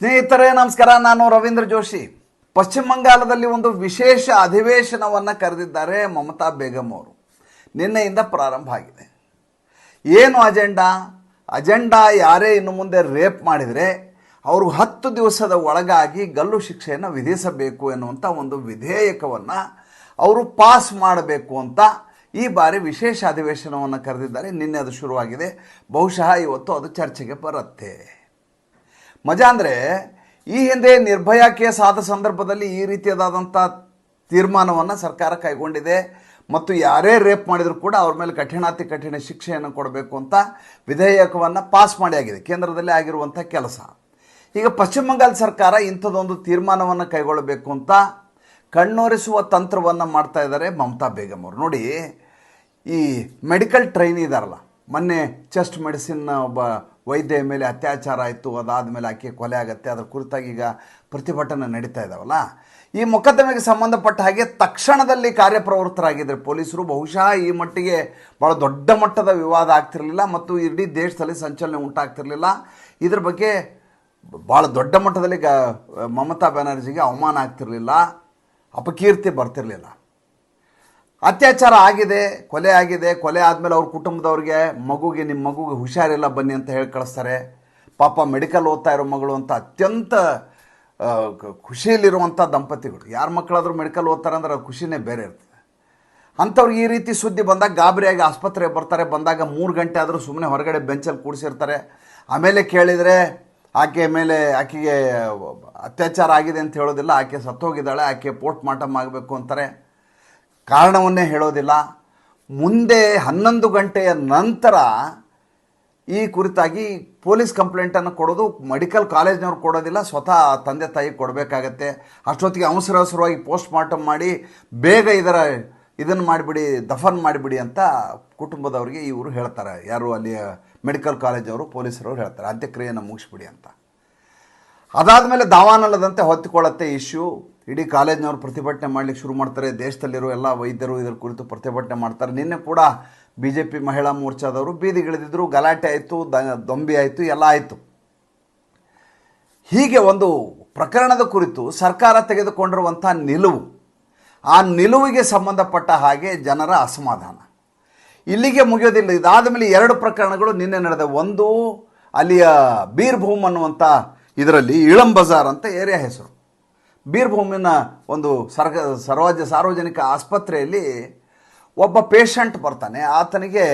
ಸ್ನೇಹಿತರೇ, ನಮಸ್ಕಾರ. ನಾನು ರವೀಂದ್ರ ಜೋಶಿ. ಪಶ್ಚಿಮ ಬಂಗಾಳದಲ್ಲಿ ಒಂದು ವಿಶೇಷ ಅಧಿವೇಶನವನ್ನು ಕರೆದಿದ್ದಾರೆ ಮಮತಾ ಬೇಗಂ ಅವರು. ನಿನ್ನೆಯಿಂದ ಪ್ರಾರಂಭ ಆಗಿದೆ. ಏನು ಅಜೆಂಡಾ? ಅಜೆಂಡಾ ಯಾರೇ ಇನ್ನು ಮುಂದೆ ರೇಪ್ ಮಾಡಿದರೆ ಅವರು ಹತ್ತು ದಿವಸದ ಒಳಗಾಗಿ ಗಲ್ಲು ಶಿಕ್ಷೆಯನ್ನು ವಿಧಿಸಬೇಕು ಎನ್ನುವಂಥ ಒಂದು ವಿಧೇಯಕವನ್ನು ಅವರು ಪಾಸ್ ಮಾಡಬೇಕು ಅಂತ ಈ ಬಾರಿ ವಿಶೇಷ ಅಧಿವೇಶನವನ್ನು ಕರೆದಿದ್ದಾರೆ. ನಿನ್ನೆ ಅದು ಶುರುವಾಗಿದೆ. ಬಹುಶಃ ಇವತ್ತು ಅದು ಚರ್ಚೆಗೆ ಬರುತ್ತೆ. ಮಜಾ ಅಂದರೆ ಈ ಹಿಂದೆ ನಿರ್ಭಯ ಕೇಸ್ ಆದ ಸಂದರ್ಭದಲ್ಲಿ ಈ ರೀತಿಯಾದಂಥ ತೀರ್ಮಾನವನ್ನು ಸರ್ಕಾರ ಕೈಗೊಂಡಿದೆ ಮತ್ತು ಯಾರೇ ರೇಪ್ ಮಾಡಿದರೂ ಕೂಡ ಅವ್ರ ಮೇಲೆ ಕಠಿಣಾತಿ ಕಠಿಣ ಶಿಕ್ಷೆಯನ್ನು ಕೊಡಬೇಕು ಅಂತ ವಿಧೇಯಕವನ್ನು ಪಾಸ್ ಮಾಡಿ ಆಗಿದೆ, ಕೇಂದ್ರದಲ್ಲಿ ಆಗಿರುವಂಥ ಕೆಲಸ. ಈಗ ಪಶ್ಚಿಮ ಬಂಗಾಳ ಸರ್ಕಾರ ಇಂಥದ್ದೊಂದು ತೀರ್ಮಾನವನ್ನು ಕೈಗೊಳ್ಳಬೇಕು ಅಂತ ಕಣ್ಣೊರೆಸುವ ತಂತ್ರವನ್ನು ಮಾಡ್ತಾ ಇದ್ದಾರೆ ಮಮತಾ ಬೇಗಂ ಅವರು. ನೋಡಿ, ಈ ಮೆಡಿಕಲ್ ಟ್ರೈನ್ ಇದಾರಲ್ಲ, ಮೊನ್ನೆ ಚೆಸ್ಟ್ ಮೆಡಿಸಿನ್ ಒಬ್ಬ ವೈದ್ಯ ಮೇಲೆ ಅತ್ಯಾಚಾರ ಆಯಿತು, ಅದಾದಮೇಲೆ ಆಕೆ ಕೊಲೆ ಆಗುತ್ತೆ. ಅದರ ಕುರಿತಾಗಿ ಈಗ ಪ್ರತಿಭಟನೆ ನಡೀತಾ ಇದ್ದಾವಲ್ಲ ಈ ಮೊಕದ್ದಮೆಗೆ ಸಂಬಂಧಪಟ್ಟ ಹಾಗೆ ತಕ್ಷಣದಲ್ಲಿ ಕಾರ್ಯಪ್ರವೃತ್ತರಾಗಿದ್ದರೆ ಪೊಲೀಸರು ಬಹುಶಃ ಈ ಮಟ್ಟಿಗೆ ಭಾಳ ದೊಡ್ಡ ಮಟ್ಟದ ವಿವಾದ ಆಗ್ತಿರಲಿಲ್ಲ ಮತ್ತು ಇಡೀ ದೇಶದಲ್ಲಿ ಸಂಚಲನೆ ಉಂಟಾಗ್ತಿರಲಿಲ್ಲ. ಇದ್ರ ಬಗ್ಗೆ ಭಾಳ ದೊಡ್ಡ ಮಟ್ಟದಲ್ಲಿ ಮಮತಾ ಬ್ಯಾನರ್ಜಿಗೆ ಅವಮಾನ ಆಗ್ತಿರಲಿಲ್ಲ. ಅಪಕೀರ್ತಿ ಬರ್ತಿರಲಿಲ್ಲ. ಅತ್ಯಾಚಾರ ಆಗಿದೆ, ಕೊಲೆ ಆಗಿದೆ, ಕೊಲೆ ಆದಮೇಲೆ ಅವ್ರ ಕುಟುಂಬದವ್ರಿಗೆ ಮಗುಗೆ ನಿಮ್ಮ ಮಗುಗೆ ಹುಷಾರಿಲ್ಲ ಬನ್ನಿ ಅಂತ ಹೇಳಿ ಕಳಿಸ್ತಾರೆ. ಪಾಪ ಮೆಡಿಕಲ್ ಓದ್ತಾ ಇರೋ ಮಗಳು ಅಂತ ಅತ್ಯಂತ ಖುಷಿಯಲ್ಲಿರುವಂಥ ದಂಪತಿಗಳು. ಯಾರ ಮಕ್ಕಳಾದರೂ ಮೆಡಿಕಲ್ ಓದ್ತಾರೆ ಅಂದ್ರೆ ಅದು ಖುಷಿನೇ ಬೇರೆ ಇರ್ತದೆ. ಅಂಥವ್ರಿಗೆ ಈ ರೀತಿ ಸುದ್ದಿ ಬಂದಾಗ ಗಾಬರಿಯಾಗಿ ಆಸ್ಪತ್ರೆಗೆ ಬರ್ತಾರೆ. ಬಂದಾಗ ಮೂರು ಗಂಟೆ ಆದರೂ ಸುಮ್ಮನೆ ಹೊರಗಡೆ ಬೆಂಚಲ್ಲಿ ಕೂಡಿಸಿರ್ತಾರೆ. ಆಮೇಲೆ ಕೇಳಿದರೆ ಆಕೆ ಮೇಲೆ, ಆಕೆಗೆ ಅತ್ಯಾಚಾರ ಆಗಿದೆ ಅಂತ ಹೇಳೋದಿಲ್ಲ. ಆಕೆ ಸತ್ತೋಗಿದ್ದಾಳೆ, ಆಕೆ ಪೋಸ್ಟ್ ಮಾರ್ಟಮ್ ಆಗಬೇಕು ಅಂತಾರೆ. ಕಾರಣವನ್ನೇ ಹೇಳೋದಿಲ್ಲ. ಮುಂದೆ ಹನ್ನೊಂದು ಗಂಟೆಯ ನಂತರ ಈ ಕುರಿತಾಗಿ ಪೊಲೀಸ್ ಕಂಪ್ಲೇಂಟನ್ನು ಕೊಡೋದು ಮೆಡಿಕಲ್ ಕಾಲೇಜ್ನವ್ರು ಕೊಡೋದಿಲ್ಲ, ಸ್ವತಃ ತಂದೆ ತಾಯಿ ಕೊಡಬೇಕಾಗತ್ತೆ. ಅಷ್ಟೊತ್ತಿಗೆ ಅವಸರ ಅವಸರವಾಗಿ ಪೋಸ್ಟ್ ಮಾರ್ಟಮ್ ಮಾಡಿ, ಬೇಗ ಇದರ ಇದನ್ನು ಮಾಡಿಬಿಡಿ, ದಫನ್ ಮಾಡಿಬಿಡಿ ಅಂತ ಕುಟುಂಬದವರಿಗೆ ಇವರು ಹೇಳ್ತಾರೆ. ಯಾರು ಅಲ್ಲಿಯ ಮೆಡಿಕಲ್ ಕಾಲೇಜವರು ಪೊಲೀಸರವರು ಹೇಳ್ತಾರೆ. ಅಂತ್ಯಕ್ರಿಯೆಯನ್ನು ಮುಗಿಸ್ಬಿಡಿ ಅಂತ. ಅದಾದ ಮೇಲೆ ದಾವಾನಲ್ಲದಂತೆ ಹೊತ್ತಿಕೊಳ್ಳುತ್ತೆ ಇಶ್ಯೂ. ಇಡೀ ಕಾಲೇಜ್ನವರು ಪ್ರತಿಭಟನೆ ಮಾಡಲಿಕ್ಕೆ ಶುರು ಮಾಡ್ತಾರೆ. ದೇಶದಲ್ಲಿರೋ ಎಲ್ಲ ವೈದ್ಯರು ಇದರ ಕುರಿತು ಪ್ರತಿಭಟನೆ ಮಾಡ್ತಾರೆ. ನಿನ್ನೆ ಕೂಡ ಬಿ ಜೆ ಪಿ ಮಹಿಳಾ ಮೋರ್ಚಾದವರು ಬೀದಿಗಿಳಿದಿದ್ರು. ಗಲಾಟೆ ಆಯಿತು ದೊಂಬಿ ಆಯಿತು, ಎಲ್ಲ ಆಯಿತು. ಹೀಗೆ ಒಂದು ಪ್ರಕರಣದ ಕುರಿತು ಸರ್ಕಾರ ತೆಗೆದುಕೊಂಡಿರುವಂಥ ನಿಲುವು, ಆ ನಿಲುವಿಗೆ ಸಂಬಂಧಪಟ್ಟ ಹಾಗೆ ಜನರ ಅಸಮಾಧಾನ. ಇಲ್ಲಿಗೆ ಮುಗಿಯೋದಿಲ್ಲ. ಇದಾದ ಮೇಲೆ ಎರಡು ಪ್ರಕರಣಗಳು ನಿನ್ನೆ ನಡೆದ. ಒಂದು ಅಲ್ಲಿಯ ಬೀರ್ಭೂಮ್ ಅನ್ನುವಂಥ ಇದರಲ್ಲಿ ಇಳಂ ಬಜಾರ್ ಅಂತ ಏರಿಯಾ ಹೆಸರು. ಬೀರ್ಭೂಮಿನ ಒಂದು ಸರ್ಗ ಸರ್ವಜ ಸಾರ್ವಜನಿಕ ಆಸ್ಪತ್ರೆಯಲ್ಲಿ ಒಬ್ಬ ಪೇಷಂಟ್ ಬರ್ತಾನೆ. ಆತನಿಗೆ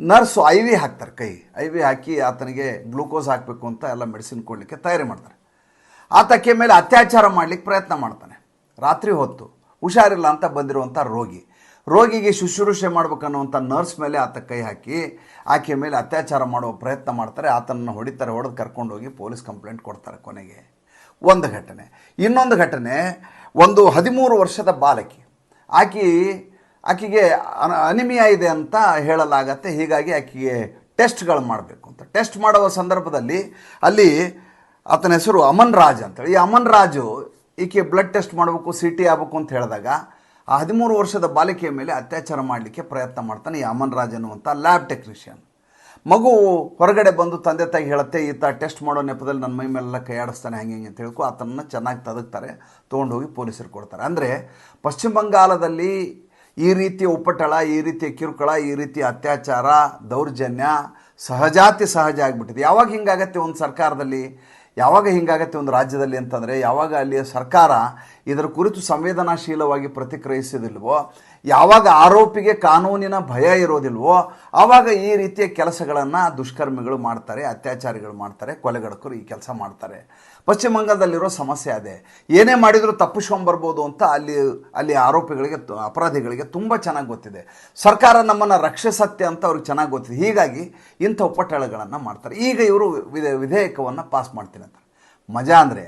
ನರ್ಸು ಐ ವಿ ಹಾಕ್ತಾರೆ ಕೈ. ಐ ವಿ ಹಾಕಿ ಆತನಿಗೆ ಗ್ಲೂಕೋಸ್ ಹಾಕಬೇಕು ಅಂತ ಎಲ್ಲ ಮೆಡಿಸಿನ್ ಕೊಡಲಿಕ್ಕೆ ತಯಾರಿ ಮಾಡ್ತಾರೆ. ಆತಕ್ಕೆ ಮೇಲೆ ಅತ್ಯಾಚಾರ ಮಾಡಲಿಕ್ಕೆ ಪ್ರಯತ್ನ ಮಾಡ್ತಾನೆ. ರಾತ್ರಿ ಹೊತ್ತು ಹುಷಾರಿಲ್ಲ ಅಂತ ಬಂದಿರುವಂಥ ರೋಗಿ. ರೋಗಿಗೆ ಶುಶ್ರೂಷೆ ಮಾಡ್ಬೇಕನ್ನುವಂಥ ನರ್ಸ್ ಮೇಲೆ ಆತ ಕೈ ಹಾಕಿ ಆಕೆ ಮೇಲೆ ಅತ್ಯಾಚಾರ ಮಾಡುವ ಪ್ರಯತ್ನ ಮಾಡ್ತಾರೆ. ಆತನನ್ನು ಹೊಡಿತಾರೆ, ಹೊಡೆದು ಕರ್ಕೊಂಡೋಗಿ ಪೊಲೀಸ್ ಕಂಪ್ಲೇಂಟ್ ಕೊಡ್ತಾರೆ ಕೊನೆಗೆ. ಒಂದು ಘಟನೆ. ಇನ್ನೊಂದು ಘಟನೆ, ಒಂದು ಹದಿಮೂರು ವರ್ಷದ ಬಾಲಕಿ. ಆಕೆ, ಆಕೆಗೆ ಅನ- ಅನಿಮಿಯಾ ಇದೆ ಅಂತ ಹೇಳಲಾಗತ್ತೆ. ಹೀಗಾಗಿ ಆಕೆಗೆ ಟೆಸ್ಟ್ಗಳು ಮಾಡಬೇಕು ಅಂತ. ಟೆಸ್ಟ್ ಮಾಡುವ ಸಂದರ್ಭದಲ್ಲಿ ಅಲ್ಲಿ ಆತನ ಹೆಸರು ಅಮನ್ ರಾಜ್ ಅಂತೇಳಿ. ಈ ಅಮನ್ ರಾಜು ಈಕೆ ಬ್ಲಡ್ ಟೆಸ್ಟ್ ಮಾಡಬೇಕು ಸಿ ಟಿ ಆಗಬೇಕು ಅಂತ ಹೇಳಿದಾಗ ಆ ಹದಿಮೂರು ವರ್ಷದ ಬಾಲಿಕೆಯ ಮೇಲೆ ಅತ್ಯಾಚಾರ ಮಾಡಲಿಕ್ಕೆ ಪ್ರಯತ್ನ ಮಾಡ್ತಾನೆ ಈ ಅಮನ್ ರಾಜ್ ಅನ್ನುವಂಥ ಲ್ಯಾಬ್ ಟೆಕ್ನಿಷಿಯನ್. ಮಗು ಹೊರಗಡೆ ಬಂದು ತಂದೆ ತಾಯಿ ಹೇಳುತ್ತೆ ಈತ ಟೆಸ್ಟ್ ಮಾಡೋ ನೆಪದಲ್ಲಿ ನನ್ನ ಮೈ ಮೇಲೆಲ್ಲ ಕೈ ಆಡಿಸ್ತಾನೆ, ಹಂಗೆ ಹಿಂಗೆ ಅಂತ ಹೇಳ್ಕೊ ಆತನನ್ನು ಚೆನ್ನಾಗಿ ತದಕ್ತಾರೆ ತೊಗೊಂಡೋಗಿ ಪೊಲೀಸರು ಕೊಡ್ತಾರೆ. ಅಂದರೆ ಪಶ್ಚಿಮ ಬಂಗಾಲದಲ್ಲಿ ಈ ರೀತಿಯ ಉಪಟಳ, ಈ ರೀತಿಯ ಕಿರುಕುಳ, ಈ ರೀತಿಯ ಅತ್ಯಾಚಾರ, ದೌರ್ಜನ್ಯ ಸಹಜಾತಿ ಸಹಜ ಆಗಿಬಿಟ್ಟಿದೆ. ಯಾವಾಗ ಹಿಂಗಾಗತ್ತೆ ಒಂದು ಸರ್ಕಾರದಲ್ಲಿ? ಯಾವಾಗ ಹಿಂಗಾಗತ್ತೆ ಒಂದು ರಾಜ್ಯದಲ್ಲಿ ಅಂತಂದರೆ, ಯಾವಾಗ ಅಲ್ಲಿಯ ಸರ್ಕಾರ ಇದರ ಕುರಿತು ಸಂವೇದನಾಶೀಲವಾಗಿ ಪ್ರತಿಕ್ರಿಯಿಸೋದಿಲ್ವೋ ಯಾವಾಗ ಆರೋಪಿಗೆ ಕಾನೂನಿನ ಭಯ ಇರೋದಿಲ್ವೋ ಆವಾಗ ಈ ರೀತಿಯ ಕೆಲಸಗಳನ್ನು ದುಷ್ಕರ್ಮಿಗಳು ಮಾಡ್ತಾರೆ, ಅತ್ಯಾಚಾರಿಗಳು ಮಾಡ್ತಾರೆ, ಕೊಲೆಗಡಕರು ಈ ಕೆಲಸ ಮಾಡ್ತಾರೆ. ಪಶ್ಚಿಮ ಬಂಗಾಳದಲ್ಲಿರೋ ಸಮಸ್ಯೆ ಅದೇ. ಏನೇ ಮಾಡಿದರೂ ತಪ್ಪಿಸ್ಕೊಂಬರ್ಬೋದು ಅಂತ ಅಲ್ಲಿ ಅಲ್ಲಿ ಆರೋಪಿಗಳಿಗೆ ಅಪರಾಧಿಗಳಿಗೆ ತುಂಬ ಚೆನ್ನಾಗಿ ಗೊತ್ತಿದೆ. ಸರ್ಕಾರ ನಮ್ಮನ್ನು ರಕ್ಷಿಸತ್ತೆ ಅಂತ ಅವ್ರಿಗೆ ಚೆನ್ನಾಗಿ ಗೊತ್ತಿದೆ. ಹೀಗಾಗಿ ಇಂಥ ಉಪಟಳಗಳನ್ನು ಮಾಡ್ತಾರೆ. ಈಗ ಇವರು ವಿಧೇ, ವಿಧೇಯಕವನ್ನು ಪಾಸ್ ಮಾಡ್ತೀನಿ ಅಂತ. ಮಜಾ ಅಂದರೆ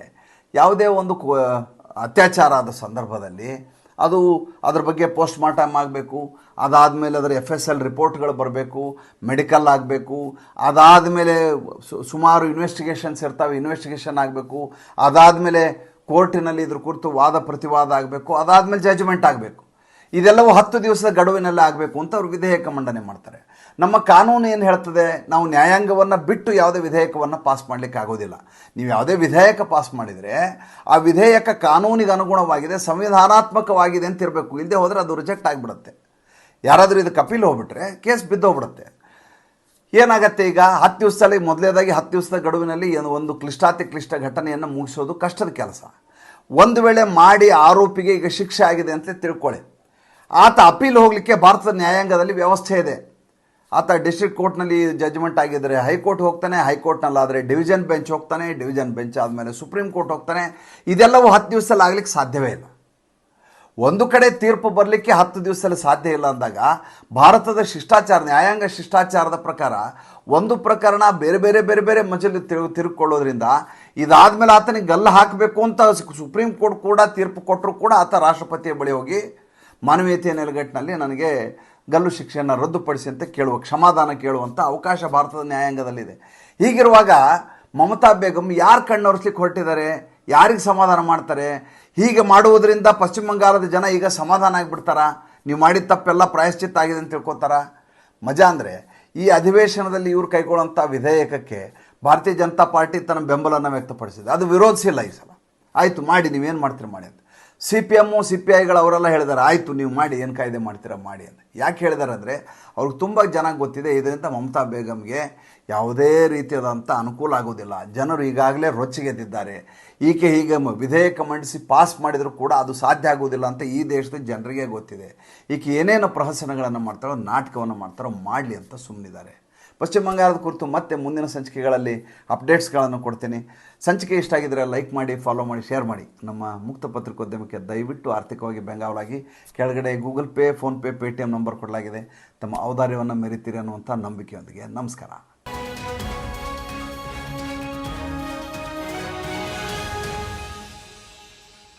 ಯಾವುದೇ ಒಂದು ಅತ್ಯಾಚಾರ ಆದ ಸಂದರ್ಭದಲ್ಲಿ ಅದು ಅದ್ರ ಬಗ್ಗೆ ಪೋಸ್ಟ್ ಮಾರ್ಟಮ್ ಆಗಬೇಕು, ಅದಾದಮೇಲೆ ಅದರ ಎಫ್ ಎಸ್ ಎಲ್ ರಿಪೋರ್ಟ್ಗಳು ಬರಬೇಕು, ಮೆಡಿಕಲ್ ಆಗಬೇಕು, ಅದಾದಮೇಲೆ ಸುಮಾರು ಇನ್ವೆಸ್ಟಿಗೇಷನ್ಸ್ ಇರ್ತವೆ, ಇನ್ವೆಸ್ಟಿಗೇಷನ್ ಆಗಬೇಕು, ಅದಾದಮೇಲೆ ಕೋರ್ಟಿನಲ್ಲಿ ಇದ್ರ ಕುರಿತು ವಾದ ಪ್ರತಿವಾದ ಆಗಬೇಕು, ಅದಾದಮೇಲೆ ಜಜ್ಮೆಂಟ್ ಆಗಬೇಕು. ಇದೆಲ್ಲವೂ ಹತ್ತು ದಿವಸದ ಗಡುವಿನಲ್ಲಿ ಆಗಬೇಕು ಅಂತ ಅವರು ವಿಧೇಯಕ ಮಂಡನೆ ಮಾಡ್ತಾರೆ. ನಮ್ಮ ಕಾನೂನು ಏನು ಹೇಳ್ತದೆ? ನಾವು ನ್ಯಾಯಾಂಗವನ್ನು ಬಿಟ್ಟು ಯಾವುದೇ ವಿಧೇಯಕವನ್ನು ಪಾಸ್ ಮಾಡಲಿಕ್ಕೆ ಆಗೋದಿಲ್ಲ. ನೀವು ಯಾವುದೇ ವಿಧೇಯಕ ಪಾಸ್ ಮಾಡಿದರೆ ಆ ವಿಧೇಯಕ ಕಾನೂನಿಗೆ ಅನುಗುಣವಾಗಿದೆ, ಸಂವಿಧಾನಾತ್ಮಕವಾಗಿದೆ ಅಂತ ಇರಬೇಕು. ಇಲ್ಲದೆ ಹೋದರೆ ಅದು ರಿಜೆಕ್ಟ್ ಆಗಿಬಿಡುತ್ತೆ. ಯಾರಾದರೂ ಇದು ಅಪೀಲ್ ಹೋಗ್ಬಿಟ್ರೆ ಕೇಸ್ ಬಿದ್ದೋಗ್ಬಿಡುತ್ತೆ. ಏನಾಗತ್ತೆ ಈಗ? ಹತ್ತು ದಿವಸದಲ್ಲಿ ಮೊದಲೇದಾಗಿ ಹತ್ತು ದಿವಸದ ಗಡುವಿನಲ್ಲಿ ಏನು ಒಂದು ಕ್ಲಿಷ್ಟಾತಿ ಕ್ಲಿಷ್ಟ ಘಟನೆಯನ್ನು ಮುಗಿಸೋದು ಕಷ್ಟದ ಕೆಲಸ. ಒಂದು ವೇಳೆ ಮಾಡಿ ಆರೋಪಿಗೆ ಈಗ ಶಿಕ್ಷೆ ಆಗಿದೆ ಅಂತ ತಿಳ್ಕೊಳ್ಳಿ. ಆತ ಅಪೀಲ್ ಹೋಗಲಿಕ್ಕೆ ಭಾರತದ ನ್ಯಾಯಾಂಗದಲ್ಲಿ ವ್ಯವಸ್ಥೆ ಇದೆ. ಆತ ಡಿಸ್ಟ್ರಿಕ್ಟ್ ಕೋರ್ಟ್ನಲ್ಲಿ ಜಜ್ಮೆಂಟ್ ಆಗಿದ್ದರೆ ಹೈಕೋರ್ಟ್ ಹೋಗ್ತಾನೆ ಹೈಕೋರ್ಟ್ನಲ್ಲಾದರೆ ಡಿವಿಷನ್ ಬೆಂಚ್ ಹೋಗ್ತಾನೆ ಡಿವಿಷನ್ ಬೆಂಚ್ ಆದಮೇಲೆ ಸುಪ್ರೀಂ ಕೋರ್ಟ್ ಹೋಗ್ತಾನೆ. ಇದೆಲ್ಲವೂ ಹತ್ತು ದಿವಸದಲ್ಲಿ ಆಗಲಿಕ್ಕೆ ಸಾಧ್ಯವೇ ಇಲ್ಲ. ಒಂದು ಕಡೆ ತೀರ್ಪು ಬರಲಿಕ್ಕೆ ಹತ್ತು ದಿವಸದಲ್ಲಿ ಸಾಧ್ಯ ಇಲ್ಲ ಅಂದಾಗ ಭಾರತದ ಶಿಷ್ಟಾಚಾರ, ನ್ಯಾಯಾಂಗ ಶಿಷ್ಟಾಚಾರದ ಪ್ರಕಾರ ಒಂದು ಪ್ರಕರಣ ಬೇರೆ ಬೇರೆ ಬೇರೆ ಬೇರೆ ಮಜಲು ತಿರು, ತಿರುಗಿಕೊಳ್ಳೋದ್ರಿಂದ ಇದಾದ್ಮೇಲೆ ಆತನಿಗೆ ಗಲ್ಲು ಹಾಕಬೇಕು ಅಂತ ಸುಪ್ರೀಂ ಕೋರ್ಟ್ ಕೂಡ ತೀರ್ಪು ಕೊಟ್ಟರು ಕೂಡ ಆತ ರಾಷ್ಟ್ರಪತಿಯ ಬಳಿ ಹೋಗಿ ಮಾನವೀಯತೆಯ ನೆಲೆಗಟ್ಟಿನಲ್ಲಿ ನನಗೆ ಗಲ್ಲು ಶಿಕ್ಷೆಯನ್ನು ರದ್ದುಪಡಿಸಿ ಅಂತ ಕೇಳುವ, ಕ್ಷಮಾದಾನ ಕೇಳುವಂಥ ಅವಕಾಶ ಭಾರತದ ನ್ಯಾಯಾಂಗದಲ್ಲಿದೆ. ಹೀಗಿರುವಾಗ ಮಮತಾ ಬೇಗಂ ಯಾರು ಕಣ್ಣೊರೆಸ್ಲಿಕ್ಕೆ ಹೊರಟಿದ್ದಾರೆ? ಯಾರಿಗೆ ಸಮಾಧಾನ ಮಾಡ್ತಾರೆ? ಹೀಗೆ ಮಾಡುವುದರಿಂದ ಪಶ್ಚಿಮ ಬಂಗಾಳದ ಜನ ಈಗ ಸಮಾಧಾನ ಆಗಿಬಿಡ್ತಾರ? ನೀವು ಮಾಡಿದ ತಪ್ಪೆಲ್ಲ ಪ್ರಾಯಶ್ಚಿತ್ತ ಆಗಿದೆ ಅಂತ ತಿಳ್ಕೊತಾರ? ಮಜಾ ಅಂದರೆ ಈ ಅಧಿವೇಶನದಲ್ಲಿ ಇವರು ಕೈಗೊಳ್ಳುವಂಥ ವಿಧೇಯಕಕ್ಕೆ ಭಾರತೀಯ ಜನತಾ ಪಾರ್ಟಿ ತನ್ನ ಬೆಂಬಲವನ್ನು ವ್ಯಕ್ತಪಡಿಸಿದೆ. ಅದು ವಿರೋಧಿಸಿಲ್ಲ ಈ ಸಲ. ಆಯಿತು, ಮಾಡಿ, ನೀವೇನು ಮಾಡ್ತೀರಿ, ಮಾಡಿ ಅಂತ. C P M C P ಐಗಳು ಅವರೆಲ್ಲ ಹೇಳಿದ್ದಾರೆ ಆಯಿತು, ನೀವು ಮಾಡಿ, ಏನು ಕಾಯ್ದೆ ಮಾಡ್ತೀರಾ, ಮಾಡಿ ಅಂತ. ಯಾಕೆ ಹೇಳಿದಾರಂದರೆ, ಅವ್ರಿಗೆ ತುಂಬ ಜನ ಗೊತ್ತಿದೆ, ಇದರಿಂದ ಮಮತಾ ಬೇಗಮ್ಗೆ ಯಾವುದೇ ರೀತಿಯಾದಂಥ ಅನುಕೂಲ ಆಗೋದಿಲ್ಲ. ಜನರು ಈಗಾಗಲೇ ರೊಚ್ಚಿಗೆದ್ದಿದ್ದಾರೆ. ಈಕೆ ಹೀಗೆ ವಿಧೇಯಕ ಮಂಡಿಸಿ ಪಾಸ್ ಮಾಡಿದರೂ ಕೂಡ ಅದು ಸಾಧ್ಯ ಆಗೋದಿಲ್ಲ ಅಂತ ಈ ದೇಶದ ಜನರಿಗೆ ಗೊತ್ತಿದೆ. ಈಕೆ ಏನೇನು ಪ್ರಹಸನಗಳನ್ನು ಮಾಡ್ತಾರೋ ನಾಟಕವನ್ನು ಮಾಡ್ತಾರೋ ಮಾಡಲಿ ಅಂತ ಸುಮ್ಮನಿದ್ದಾರೆ ಪಶ್ಚಿಮ ಬಂಗಾಳದ ಕುರಿತು ಮತ್ತೆ ಮುಂದಿನ ಸಂಚಿಕೆಗಳಲ್ಲಿ ಅಪ್ಡೇಟ್ಸ್ಗಳನ್ನು ಕೊಡ್ತೀನಿ. ಸಂಚಿಕೆ ಇಷ್ಟ ಆಗಿದ್ದರೆ ಲೈಕ್ ಮಾಡಿ ಫಾಲೋ ಮಾಡಿ ಶೇರ್ ಮಾಡಿ. ನಮ್ಮ ಮುಕ್ತ ಪತ್ರಿಕೋದ್ಯಮಕ್ಕೆ ದಯವಿಟ್ಟು ಆರ್ಥಿಕವಾಗಿ ಬೆಂಗಾವಲಾಗಿ. ಕೆಳಗಡೆ Google pay PhonePe Paytm number ಕೊಡಲಾಗಿದೆ. ತಮ್ಮ ಔದಾರ್ಯವನ್ನು ಮೆರಿತೀರಿ ಅನ್ನುವಂಥ ನಂಬಿಕೆಯೊಂದಿಗೆ ನಮಸ್ಕಾರ.